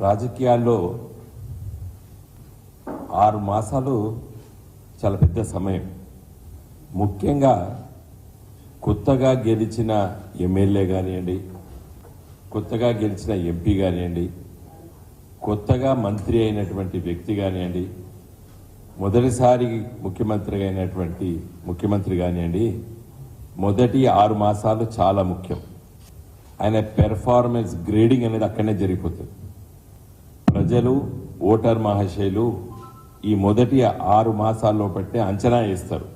రాజకీయాల్లో ఆరు మాసాలు చాలా పెద్ద సమయం. ముఖ్యంగా కొత్తగా గెలిచిన ఎమ్మెల్యే కానివ్వండి కొత్తగా గెలిచిన ఎంపీ కానివ్వండి కొత్తగా మంత్రి అయినటువంటి వ్యక్తి కానివ్వండి మొదటిసారి ముఖ్యమంత్రి అయినటువంటి ముఖ్యమంత్రి కానివ్వండి మొదటి ఆరు మాసాలు చాలా ముఖ్యం. ఆయన పెర్ఫార్మెన్స్ గ్రేడింగ్ అనేది అక్కడనే జరిగిపోతుంది. ప్రజలు ఓటర్ మహాశయులు ఈ మొదటి ఆరు మాసాల్లో పెట్టే అంచనా వేస్తారు.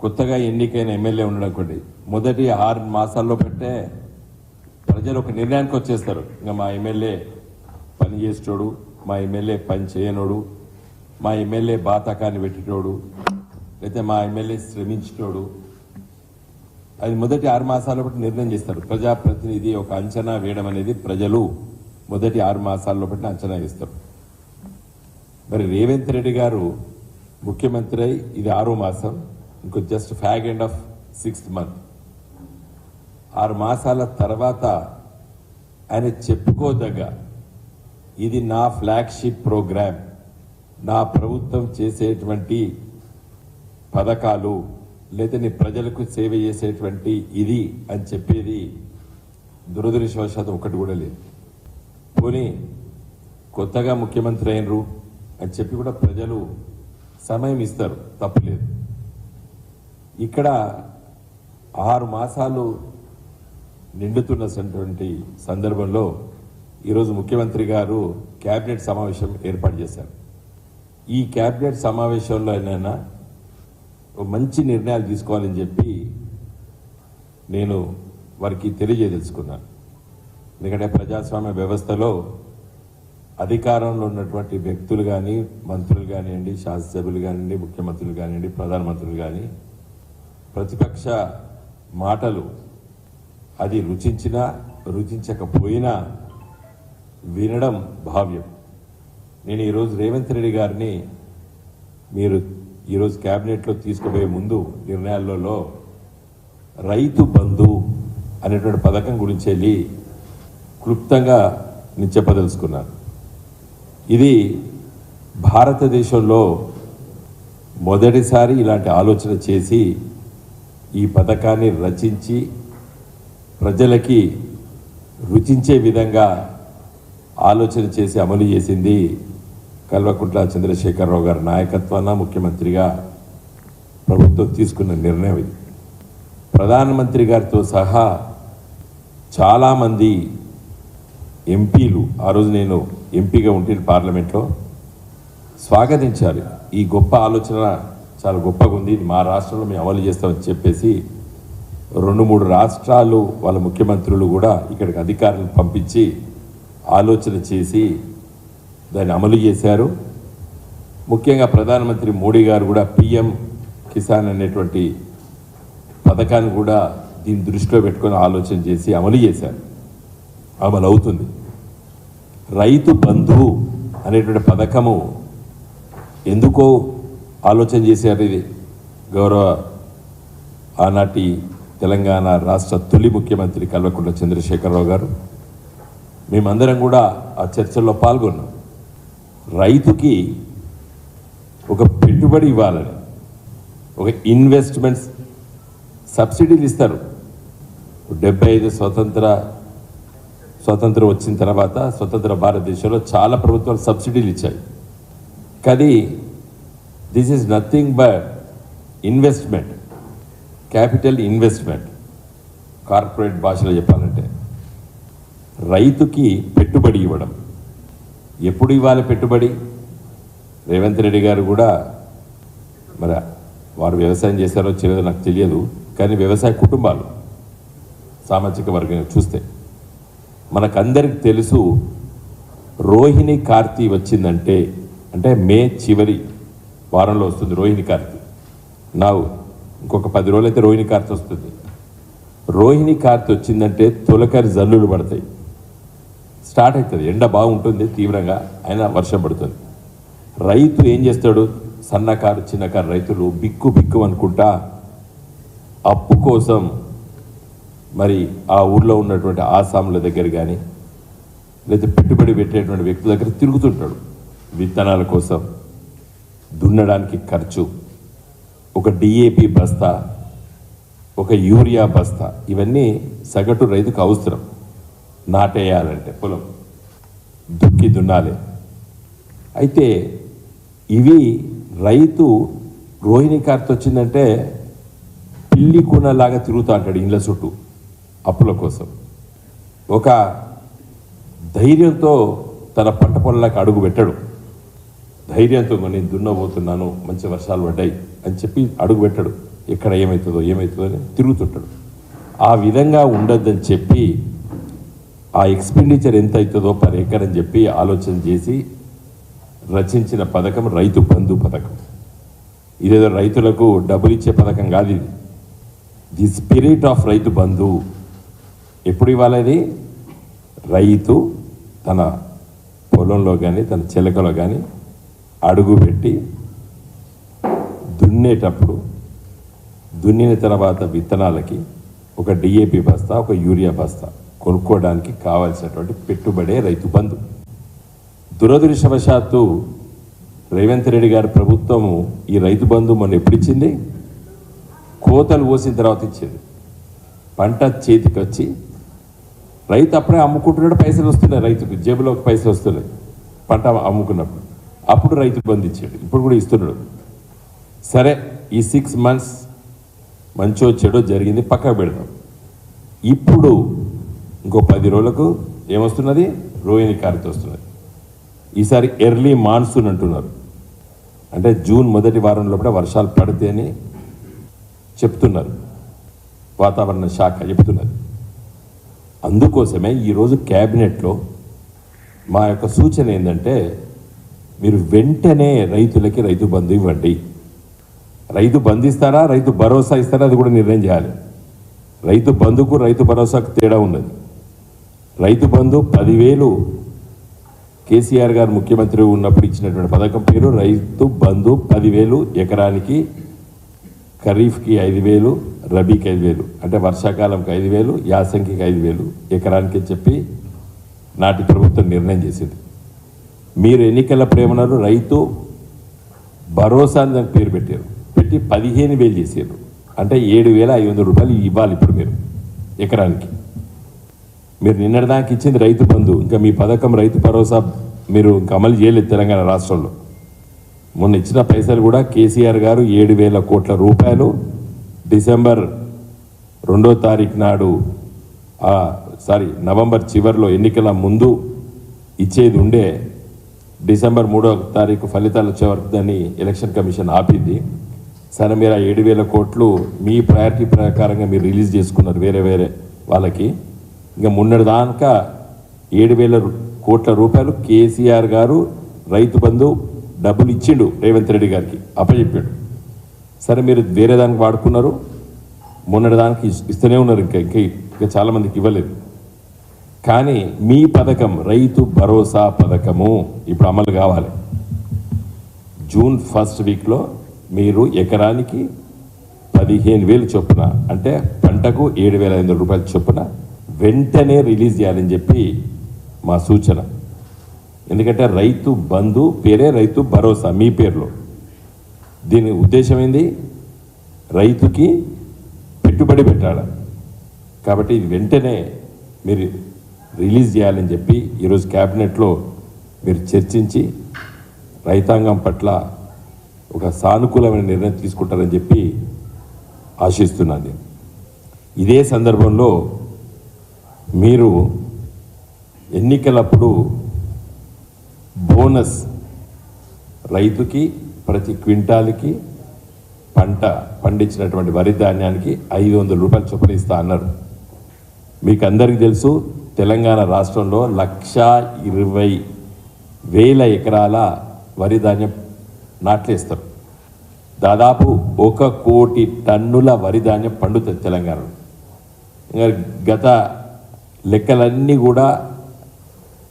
కొత్తగా ఎన్నికైన ఎమ్మెల్యే ఉండడం మొదటి ఆరు మాసాల్లో పెట్టే ప్రజలు ఒక నిర్ణయానికి వచ్చేస్తారు. ఇంకా మా ఎమ్మెల్యే పని చేసేటోడు మా ఎమ్మెల్యే పని చేయనోడు మా ఎమ్మెల్యే బాతకాన్ని పెట్టేటోడు లేకపోతే మా ఎమ్మెల్యే శ్రమించేటోడు అది మొదటి ఆరు మాసాల బట్టి నిర్ణయం చేస్తారు. ప్రజాప్రతినిధి ఒక అంచనా వేయడం అనేది ప్రజలు మొదటి ఆరు మాసాల్లో బట్టి అంచనా వేస్తారు. మరి రేవంత్ రెడ్డి గారు ముఖ్యమంత్రి అయి ఇది ఆరో మాసం ఇంకో just fag end of sixth month. ఆరు మాసాల తర్వాత ఆయన చెప్పుకోదగ్గ ఇది నా ఫ్లాగ్షిప్ ప్రోగ్రామ్ నా ప్రభుత్వం చేసేటువంటి పథకాలు లేదా నీ ప్రజలకు సేవ చేసేటువంటి ఇది అని చెప్పేది దురదృష్టవశాత్తు ఒకటి కూడా లేదు. పోనీ కొత్తగా ముఖ్యమంత్రి అయినరు అని చెప్పి కూడా ప్రజలు సమయం ఇస్తారు తప్పులేదు. ఇక్కడ ఆరు మాసాలు నిండుతున్నటువంటి సందర్భంలో ఈరోజు ముఖ్యమంత్రి గారు కేబినెట్ సమావేశం ఏర్పాటు చేశారు. ఈ కేబినెట్ సమావేశంలో అయినా మంచి నిర్ణయాలు తీసుకోవాలని చెప్పి నేను వారికి తెలియజేయదలుచుకున్నాను. ఎందుకంటే ప్రజాస్వామ్య వ్యవస్థలో అధికారంలో ఉన్నటువంటి వ్యక్తులు కానీ మంత్రులు కానివ్వండి శాసనసభ్యులు కానివ్వండి ముఖ్యమంత్రులు కానివ్వండి ప్రధానమంత్రులు కానీ ప్రతిపక్ష మాటలు అది రుచించినా రుచించకపోయినా వినడం భావ్యం. నేను ఈరోజు రేవంత్ రెడ్డి గారిని మీరు ఈరోజు క్యాబినెట్లో తీసుకుపోయే ముందు నిర్ణయాలలో రైతు బంధు అనేటువంటి పథకం గురించి వెళ్ళి క్లుప్తంగా నేను చెప్పదలుచుకున్నాను ఇది భారతదేశంలో మొదటిసారి ఇలాంటి ఆలోచన చేసి ఈ పథకాన్ని రచించి ప్రజలకి రుచించే విధంగా ఆలోచన చేసి అమలు చేసింది కల్వకుంట్ల చంద్రశేఖరరావు గారి నాయకత్వాన ముఖ్యమంత్రిగా ప్రభుత్వం తీసుకున్న నిర్ణయం ఇది. ప్రధానమంత్రి గారితో సహా చాలామంది ఎంపీలు ఆ రోజు నేను ఎంపీగా ఉంటే పార్లమెంట్లో స్వాగతించారు. ఈ గొప్ప ఆలోచన చాలా గొప్పగా ఉంది. మా రాష్ట్రంలో మేము అమలు చేస్తామని చెప్పేసి రెండు మూడు రాష్ట్రాలు వాళ్ళ ముఖ్యమంత్రులు కూడా ఇక్కడికి అధికారులను పంపించి ఆలోచన చేసి దాన్ని అమలు చేశారు. ముఖ్యంగా ప్రధానమంత్రి మోడీ గారు కూడా పిఎం కిసాన్ అనేటువంటి పథకాన్ని కూడా దీన్ని దృష్టిలో పెట్టుకొని ఆలోచన చేసి అమలు చేశారు. అమలు అవుతుంది రైతు బంధు అనేటువంటి పథకము ఎందుకో ఆలోచన చేశారు ఇది. గౌరవ ఆనాటి తెలంగాణ రాష్ట్ర తొలి ముఖ్యమంత్రి కల్వకుంట్ల చంద్రశేఖరరావు గారు మేమందరం కూడా ఆ చర్చల్లో పాల్గొన్నాం. రైతుకి ఒక పెట్టుబడి ఇవ్వాలని ఒక ఇన్వెస్ట్మెంట్స్ సబ్సిడీలు ఇస్తారు. డెబ్బై ఐదు స్వతంత్ర స్వతంత్రం వచ్చిన తర్వాత స్వతంత్ర భారతదేశంలో చాలా ప్రభుత్వాలు సబ్సిడీలు ఇచ్చాయి. కానీ this is nothing but investment capital investment corporate భాషలో చెప్పాలంటే. రైతుకి పెట్టుబడి ఇవ్వడం. ఎప్పుడు ఇవ్వాలి పెట్టుబడి? రేవంత్ రెడ్డి గారు కూడా మరి వారు వ్యవసాయం చేశారో చేయలేదో నాకు తెలియదు కానీ వ్యవసాయ కుటుంబాలు సామాజిక వర్గం చూస్తే. మనకందరికి తెలుసు రోహిణి కార్తీ వచ్చిందంటే అంటే మే చివరి వారంలో వస్తుంది రోహిణి కార్తీ. నా ఇంకొక పది రోజులు అయితే రోహిణి కార్తీ వస్తుంది. రోహిణి కార్తీ వచ్చిందంటే తొలకరి జల్లులు పడతాయి. స్టార్ట్ అవుతుంది. ఎండ బాగుంటుంది తీవ్రంగా అయినా వర్షం పడుతుంది. రైతు ఏం చేస్తాడు? సన్నకారు చిన్నకారు రైతులు బిక్కు బిక్కు అనుకుంటా అప్పు కోసం మరి ఆ ఊర్లో ఉన్నటువంటి ఆసాముల దగ్గర కానీ లేదా పెట్టుబడి పెట్టేటువంటి వ్యక్తి దగ్గర తిరుగుతుంటాడు. విత్తనాల కోసం దున్నడానికి ఖర్చు ఒక డిఏపి బస్తా ఒక యూరియా బస్తా ఇవన్నీ సగటు రైతుకు అవసరం. నాటేయాలంటే పొలం దుక్కి దున్నాలి. అయితే ఇవి రైతు రోహిణి కార్తె వచ్చిందంటే పిల్లి కూనలాగా తిరుగుతూ అంటాడు ఇండ్ల చుట్టూ. అప్పుల కోసం. ఒక ధైర్యంతో తన పంట పొలాలకు అడుగు పెట్టడు. ధైర్యంతో నేను దున్నబోతున్నాను మంచి వర్షాలు పడ్డాయి అని చెప్పి అడుగు పెట్టడు. ఎక్కడ ఏమవుతుందో ఏమవుతుందో అని తిరుగుతుంటాడు. ఆ విధంగా ఉండొద్దని చెప్పి ఆ ఎక్స్పెండిచర్ ఎంత అవుతుందో పర్ ఎకర్ అని చెప్పి ఆలోచన చేసి రచించిన పథకం రైతు బంధు పథకం. ఇదేదో రైతులకు డబ్బులు ఇచ్చే పథకం కాదు ఇది. The spirit of Rythu Bandhu ఎప్పుడు ఇవ్వాలది? రైతు తన పొలంలో కానీ తన చిలకలో కానీ అడుగు పెట్టి దున్నేటప్పుడు దున్నిన తర్వాత విత్తనాలకి ఒక డిఏపి బస్తా ఒక యూరియా బస్తా కొనుక్కోవడానికి కావాల్సినటువంటి పెట్టుబడే రైతు బంధు. దురదృష్టవశాత్తు రేవంత్ రెడ్డి గారి ప్రభుత్వము ఈ రైతు బంధు మొన్న ఎప్పుడు ఇచ్చింది కోతలు కోసిన తర్వాత ఇచ్చింది. పంట చేతికి వచ్చి రైతు అప్పుడే అమ్ముకుంటున్నాడు పైసలు వస్తున్నాయి రైతుకు జేబులోకి పైసలు వస్తున్నాయి. పంట అమ్ముకున్నప్పుడు. అప్పుడు రైతు బంధు ఇచ్చాడు ఇప్పుడు కూడా ఇస్తున్నాడు. సరే ఈ సిక్స్ మంత్స్ మంచో చెడో జరిగింది పక్కకు పెడదాం. ఇప్పుడు ఇంకో పది రోజులకు ఏమొస్తున్నది? రోహిణి కార్తె వస్తున్నది. ఈసారి ఎర్లీ మాన్సూన్ అంటున్నారు. అంటే జూన్ మొదటి వారంలో కూడా వర్షాలు పడితే అని చెప్తున్నారు. వాతావరణ శాఖ చెప్తున్నది. అందుకోసమే ఈరోజు క్యాబినెట్లో మా యొక్క సూచన ఏంటంటే మీరు వెంటనే రైతులకి రైతు బంధు ఇవ్వండి. రైతు బంధిస్తారా రైతు భరోసా ఇస్తారా అది కూడా నిర్ణయం చేయాలి. రైతు బంధుకు రైతు భరోసాకు తేడా ఉన్నది. రైతు బంధు పదివేలు కేసీఆర్ గారు ముఖ్యమంత్రి ఉన్నప్పుడు ఇచ్చినటువంటి పథకం పేరు రైతు బంధు పదివేలు ఎకరానికి ఖరీఫ్కి ఐదు వేలు రబీకి ఐదు వేలు. అంటే వర్షాకాలంకి ఐదు వేలు యాసంగికి ఐదు వేలు. ఎకరానికి చెప్పి నాటి ప్రభుత్వం నిర్ణయం చేసింది. మీరు ఎన్నికల ప్రేమనరు రైతు భరోసా అని దానికి పేరు పెట్టారు. పెట్టి పదిహేను వేలు చేశారు. అంటే ఏడు వేల ఐదు వందల రూపాయలు ఇవ్వాలి ఇప్పుడు మీరు ఎకరానికి. మీరు నిన్నటిదాకా ఇచ్చింది రైతు బంధు. ఇంకా మీ పథకం రైతు భరోసా మీరు ఇంకా అమలు చేయలేదు తెలంగాణ రాష్ట్రంలో. మొన్న ఇచ్చిన పైసలు కూడా కేసీఆర్ గారు ఏడు వేల కోట్ల రూపాయలు డిసెంబర్ రెండో తారీఖు నాడు సారీ నవంబర్ చివరిలో ఎన్నికల ముందు ఇచ్చేది ఉండే డిసెంబర్ మూడో తారీఖు ఫలితాలు వచ్చే వరకు దాన్ని ఎలక్షన్ కమిషన్ ఆపింది. సరే మీరు ఆ ఏడు వేల కోట్లు మీ ప్రయారిటీ ప్రకారంగా మీరు రిలీజ్ చేసుకున్నారు వేరే వేరే వాళ్ళకి. ఇంకా మొన్నటి దాకా ఏడు వేల కోట్ల రూపాయలు కేసీఆర్ గారు రైతు బంధు డబ్బులు ఇచ్చిండు రేవంత్ రెడ్డి గారికి అప్పచెప్పాడు సరే మీరు వేరే దానికి వాడుకున్నారు మొన్నటి దానికి ఇస్తూనే ఉన్నారు ఇంకా ఇంకా ఇంకా చాలామందికి ఇవ్వలేదు. కానీ మీ పథకం రైతు భరోసా పథకము ఇప్పుడు అమలు కావాలి. జూన్ ఫస్ట్ వీక్లో మీరు ఎకరానికి పదిహేను వేలు చొప్పున అంటే పంటకు ఏడు వేల ఐదు వందల రూపాయల చొప్పున వెంటనే రిలీజ్ చేయాలని చెప్పి మా సూచన. ఎందుకంటే రైతు బంధు పేరే రైతు భరోసా మీ పేరులో. దీని ఉద్దేశం ఏంది? రైతుకి పెట్టుబడి పెట్టాలి. కాబట్టి ఇది వెంటనే మీరు రిలీజ్ చేయాలని చెప్పి ఈరోజు క్యాబినెట్లో మీరు చర్చించి రైతాంగం పట్ల ఒక సానుకూలమైన నిర్ణయం తీసుకుంటారని చెప్పి ఆశిస్తున్నాను నేను. ఇదే సందర్భంలో మీరు ఎన్నికలప్పుడు బోనస్ రైతుకి ప్రతి క్వింటాల్కి పంట పండించినటువంటి వరి ధాన్యానికి ఐదు వందల రూపాయలు చొప్పున ఇస్తా అన్నారు. మీకు అందరికీ తెలుసు తెలంగాణ రాష్ట్రంలో లక్ష ఇరవై వేల ఎకరాల వరి ధాన్యం నాట్లేస్తారు దాదాపు ఒక కోటి టన్నుల వరి ధాన్యం పండుతుంది తెలంగాణలో. గత లెక్కలన్నీ కూడా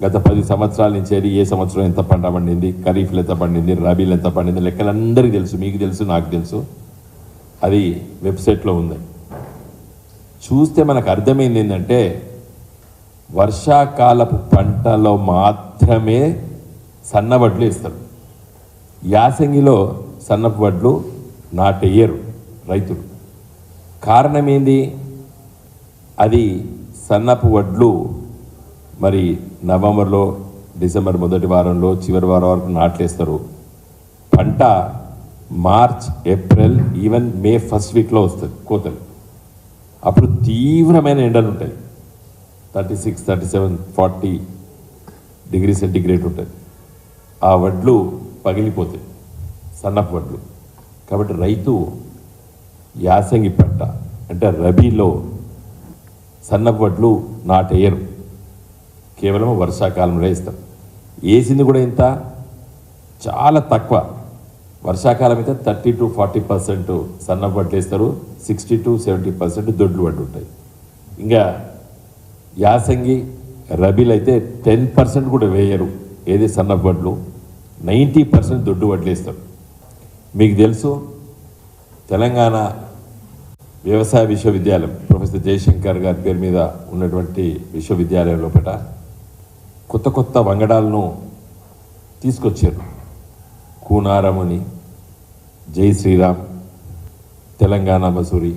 గత పది సంవత్సరాల నుంచి అది ఏ సంవత్సరం ఎంత పంట పండింది ఖరీఫ్లు ఎంత పండింది రబీలు ఎంత పండింది లెక్కలందరికీ తెలుసు మీకు తెలుసు నాకు తెలుసు. అది వెబ్సైట్లో ఉంది. చూస్తే మనకు అర్థమైంది ఏంటంటే వర్షాకాలపు పంటలో మాత్రమే సన్నబడ్లు ఇస్తారు యాసంగిలో సన్నపు వడ్లు నాటెయ్యరు రైతులు. కారణం ఏంది? అది సన్నపు వడ్లు మరి నవంబర్లో డిసెంబర్ మొదటి వారంలో చివరి వారం వరకు నాట్లేస్తారు. పంట March April even May first వీక్లో వస్తుంది కోతలు. అప్పుడు తీవ్రమైన ఎండలు ఉంటాయి. Thirty six thirty seven forty degree centigrade ఉంటుంది. ఆ వడ్లు పగిలిపోతాయి. సన్నపు వడ్లు. కాబట్టి రైతు యాసంగి పంట అంటే రబీలో సన్నపు వడ్లు నాటేయరు. కేవలం వర్షాకాలంలో వేస్తారు వేసింది కూడా ఇంత? చాలా తక్కువ. వర్షాకాలం అయితే థర్టీ టు ఫార్టీ పర్సెంట్ సన్న వడ్లు వేస్తారు సిక్స్టీ టు సెవెంటీ పర్సెంట్ దొడ్లు వడ్లు ఉంటాయి ఇంకా యాసంగి రబీలు అయితే టెన్ పర్సెంట్ కూడా వేయరు ఏది సన్న వడ్లు నైంటీ పర్సెంట్ దొడ్డు వడ్లు వేస్తారు. మీకు తెలుసు తెలంగాణ వ్యవసాయ విశ్వవిద్యాలయం ప్రొఫెసర్ జయశంకర్ గారి పేరు మీద ఉన్నటువంటి విశ్వవిద్యాలయం లోపల కొత్త కొత్త వంగడాలను తీసుకొచ్చారు. కూనారముని జై శ్రీరామ్ తెలంగాణ మసూరి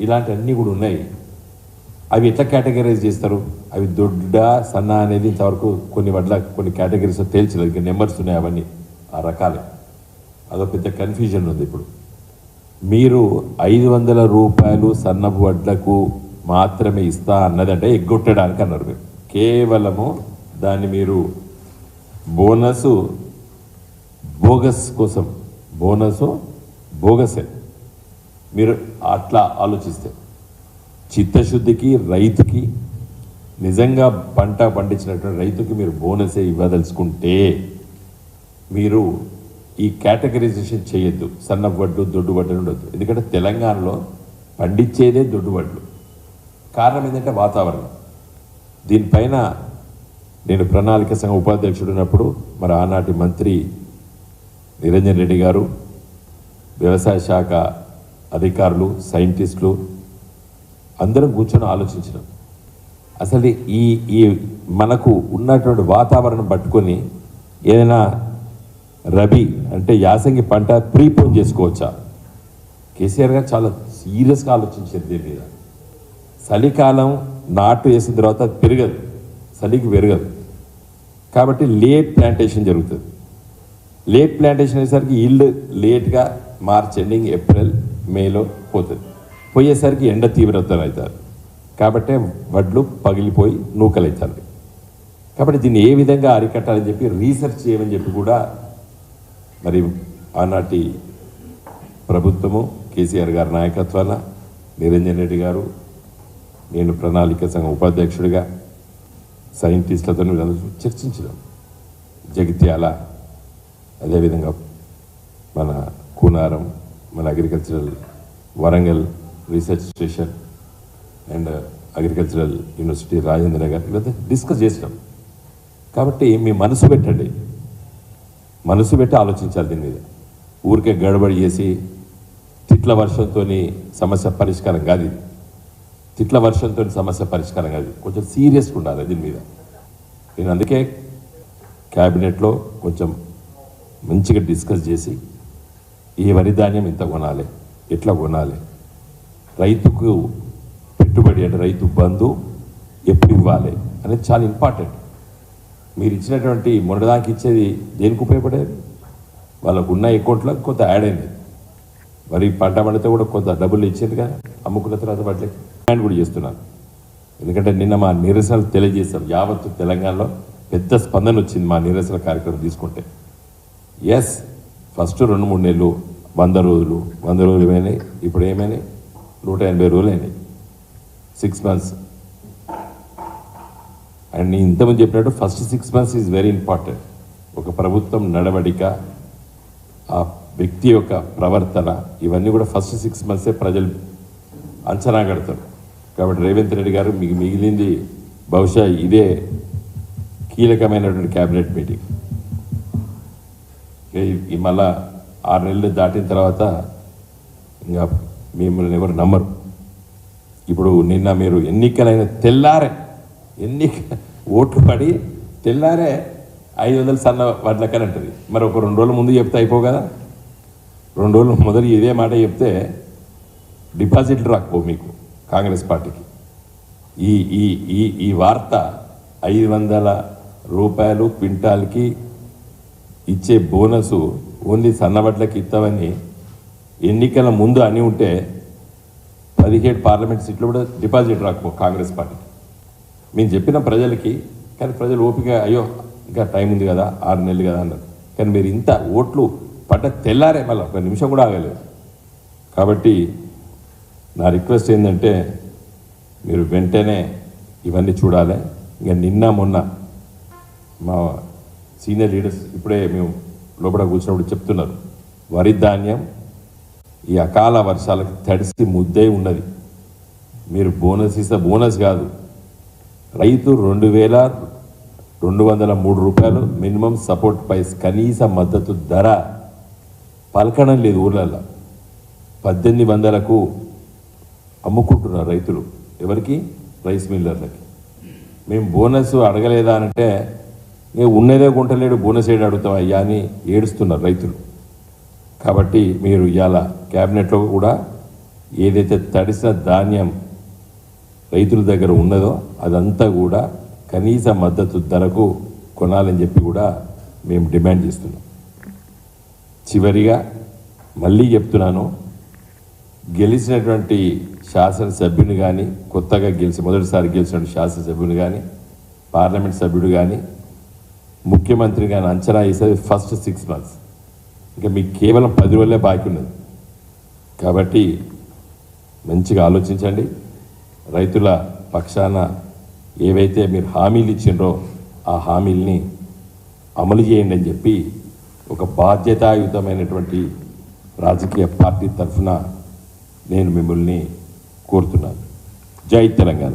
ఇలాంటివన్నీ కూడా ఉన్నాయి. అవి ఎట్లా కేటగరైజ్ చేస్తారు? అవి దొడ్డ సన్న అనేది ఇంతవరకు కొన్ని వడ్ల కొన్ని కేటగిరీస్ తేల్చలేదు. ఇంకా నెంబర్స్ ఉన్నాయి అవన్నీ. ఆ రకాలే. అదో పెద్ద కన్ఫ్యూజన్ ఉంది ఇప్పుడు. మీరు ఐదు వందల రూపాయలు సన్నపు వడ్లకు మాత్రమే ఇస్తా అన్నదంటే ఎగ్గొట్టడానికి అన్నారు మీరు. కేవలము దాన్ని మీరు బోనస్ బోగస్ కోసం బోనస్ బోగసే. మీరు అట్లా ఆలోచిస్తే చిత్తశుద్ధికి రైతుకి నిజంగా పంట పండించినటువంటి రైతుకి మీరు బోనసే ఇవ్వదలుచుకుంటే మీరు ఈ కేటగరైజేషన్ చేయొద్దు. సన్న వడ్లు దొడ్డు వడ్లు ఉండొద్దు. ఎందుకంటే తెలంగాణలో పండించేదే దొడ్డు వడ్లు. కారణం ఏంటంటే వాతావరణం. దీనిపైన నేను ప్రణాళిక సంఘ ఉపాధ్యక్షుడు ఉన్నప్పుడు మరి ఆనాటి మంత్రి నిరంజన్ రెడ్డి గారు వ్యవసాయ శాఖ అధికారులు సైంటిస్టులు అందరం కూర్చొని ఆలోచించినాం. అసలు ఈ ఈ మనకు ఉన్నటువంటి వాతావరణం పట్టుకొని ఏదైనా రబీ అంటే యాసంగి పంట ప్రీపోన్ చేసుకోవచ్చా? కేసీఆర్ గారు చాలా సీరియస్గా ఆలోచించారు దీని మీద. చలికాలం నాటు వేసిన తర్వాత అది పెరగదు. చలికి పెరగదు. కాబట్టి లేట్ ప్లాంటేషన్ జరుగుతుంది. లేట్ ప్లాంటేషన్ అయ్యేసరికి ఇల్లు లేట్గా మార్చ్ ఎండింగ్ ఏప్రిల్ మేలో పోతుంది. పోయేసరికి ఎండ తీవ్రతలు అవుతారు. కాబట్టి వడ్లు పగిలిపోయి నూకలు అవుతారు కాబట్టి దీన్ని ఏ విధంగా అరికట్టాలని చెప్పి రీసెర్చ్ చేయమని చెప్పి కూడా మరి ఆనాటి ప్రభుత్వము కేసీఆర్ గారి నాయకత్వాన నిరంజన్ రెడ్డి గారు నేను ప్రణాళిక సంఘం ఉపాధ్యక్షుడిగా సైంటిస్టులతో వీళ్ళందరూ చర్చించడం. జగిత్యాల అదేవిధంగా మన కూనారం మన agricultural Warangal research station and agricultural university Rajendra Nagar ఇవన్నీ డిస్కస్ చేసినాం. కాబట్టి మీ మనసు పెట్టండి. మనసు పెట్టి ఆలోచించాలి దీని మీద. ఊరికే గడబడి చేసి తిట్ల వర్షంతో సమస్య పరిష్కారం కాదు ఇది. తిట్ల వర్షంతో సమస్య పరిష్కారం కాదు. కొంచెం సీరియస్గా ఉండాలి దీని మీద. నేను అందుకే క్యాబినెట్లో కొంచెం మంచిగా డిస్కస్ చేసి ఈ వరి ధాన్యం ఇంత కొనాలి ఎట్లా కొనాలి రైతుకు పెట్టుబడి అంటే రైతు బంధు ఎప్పుడు ఇవ్వాలి అనేది చాలా ఇంపార్టెంట్ మీరు ఇచ్చినటువంటి మొన్నదానికి ఇచ్చేది దేనికి ఉపయోగపడేది? వాళ్ళకు ఉన్న అకౌంట్లో కొంత యాడ్ అయింది మరి పంట పండితే కూడా కొంత డబ్బులు ఇచ్చేదిగా అమ్ముకున్న తర్వాత వాటికి డిమాండ్ కూడా చేస్తున్నాను ఎందుకంటే నిన్న మా నిరసనలు తెలియజేశాం యావత్తు తెలంగాణలో పెద్ద స్పందన వచ్చింది మా నిరసన కార్యక్రమం తీసుకుంటే. ఎస్ ఫస్ట్ రెండు మూడు నెలలు వంద రోజులు వంద రోజులు ఏమైనాయి? ఇప్పుడు ఏమైనాయి? నూట ఎనభై రోజులు అయినాయి. సిక్స్ మంత్స్ అండ్ నేను ఇంతమంది చెప్పినట్టు first six months is very important ఒక ప్రభుత్వం నడవడిక ఆ వ్యక్తి యొక్క ప్రవర్తన ఇవన్నీ కూడా ఫస్ట్ సిక్స్ మంత్సే ప్రజలు అంచనా కడతారు. కాబట్టి రేవంత్ రెడ్డి గారు మీకు మిగిలింది బహుశా ఇదే కీలకమైనటువంటి క్యాబినెట్ మీటింగ్. ఈ- మళ్ళా ఆరు నెలలు దాటిన తర్వాత ఇంకా మిమ్మల్ని ఎవరు నమ్మరు. ఇప్పుడు నిన్న మీరు ఎన్నికలైన తెల్లారే ఎన్ని ఓట్లు పడి తెల్లారే ఐదు వందలు సన్న వడ్లకని అంటది. మరి ఒక రెండు రోజుల ముందు చెప్తే అయిపో కదా? రెండు రోజులు మొదలు ఇదే మాట చెప్తే డిపాజిట్లు రాకపో మీకు. కాంగ్రెస్ పార్టీకి. ఈ ఈ ఈ ఈ వార్త ఐదు వందల రూపాయలు క్వింటాల్కి ఇచ్చే బోనస్ ఓన్లీ సన్నబట్లకి ఇస్తామని ఎన్నికల ముందు అని ఉంటే పదిహేడు పార్లమెంట్ సీట్లు కూడా డిపాజిట్ రాకపో కాంగ్రెస్ పార్టీకి. మేము చెప్పిన ప్రజలకి కానీ ప్రజలు ఓపిక అయ్యో ఇంకా టైం ఉంది కదా ఆరు నెలలు కదా అన్నారు. కానీ మీరు ఇంత ఓట్లు పడ్డ తెల్లారే మళ్ళీ ఒక నిమిషం కూడా ఆగలేదు. కాబట్టి నా రిక్వెస్ట్ ఏంటంటే మీరు వెంటనే ఇవన్నీ చూడాలి. ఇంకా నిన్న మొన్న మా సీనియర్ లీడర్స్ ఇప్పుడే మేము లోపల కూర్చున్నప్పుడు చెప్తున్నారు. వరి ధాన్యం ఈ అకాల వర్షాలకు తడిసి ముద్దే ఉన్నది. మీరు బోనస్ ఇస్తే బోనస్ కాదు. రైతు రెండు వేల రెండు వందల మూడు రూపాయలు మినిమం సపోర్ట్ ప్రైస్ కనీస మద్దతు ధర పలకడం లేదు ఊర్లలో పద్దెనిమిది వందలకు అమ్ముకుంటున్నారు రైతులు. ఎవరికి? రైస్ మిల్లర్లకి. మేము బోనస్ అడగలేదా అంటే నేను ఉన్నదే గుంటలేడు బోనస్ ఏడు అడుగుతాం అయ్యా అని ఏడుస్తున్నారు రైతులు. కాబట్టి మీరు ఇవాళ క్యాబినెట్లో కూడా ఏదైతే తడిసిన ధాన్యం రైతుల దగ్గర ఉన్నదో అదంతా కూడా కనీస మద్దతు ధరకు కొనాలని చెప్పి కూడా మేము డిమాండ్ చేస్తున్నాం. చివరిగా మళ్ళీ చెప్తున్నాను గెలిచినటువంటి శాసనసభ్యుని కానీ కొత్తగా గెలిచి మొదటిసారి గెలిచినటువంటి శాసనసభ్యుని కానీ పార్లమెంట్ సభ్యుడు కానీ ముఖ్యమంత్రి కానీ అంచనా వేసేది ఫస్ట్ సిక్స్ మంత్స్ ఇంకా మీకు కేవలం పది రోజులే బాకీ ఉన్నది. కాబట్టి మంచిగా ఆలోచించండి. రైతుల పక్షాన ఏవైతే మీరు హామీలు ఇచ్చిండ్రో ఆ హామీల్ని అమలు చేయండి అని చెప్పి ఒక బాధ్యతాయుతమైనటువంటి రాజకీయ పార్టీ తరఫున నేను మిమ్మల్ని కోరుతున్నాను. జై తెలంగాణ.